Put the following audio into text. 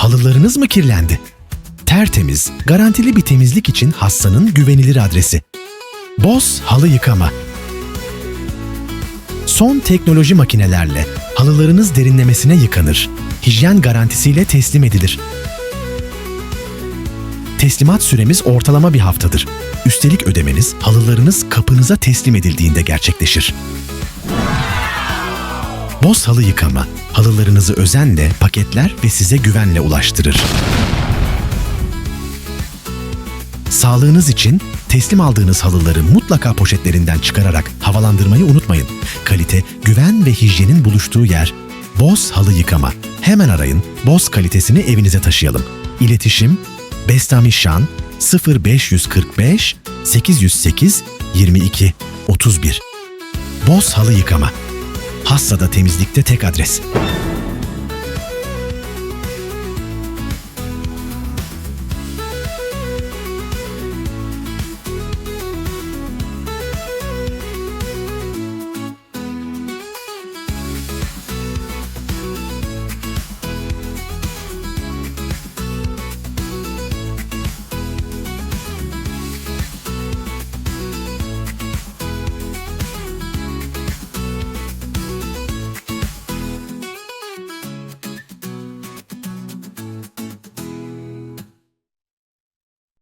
Halılarınız mı kirlendi? Tertemiz, garantili bir temizlik için Hassa'nın güvenilir adresi. Boz Halı Yıkama Son teknoloji makinelerle halılarınız derinlemesine yıkanır. Hijyen garantisiyle teslim edilir. Teslimat süremiz ortalama bir haftadır. Üstelik ödemeniz halılarınız kapınıza teslim edildiğinde gerçekleşir. Boz halı yıkama, halılarınızı özenle paketler ve size güvenle ulaştırır. Sağlığınız için teslim aldığınız halıları mutlaka poşetlerinden çıkararak havalandırmayı unutmayın. Kalite, güven ve hijyenin buluştuğu yer Boz Halı Yıkama. Hemen arayın, Boz kalitesini evinize taşıyalım. İletişim Bestami Şan 0545 808 22 31 Boz Halı Yıkama. Hassa'da temizlikte tek adres.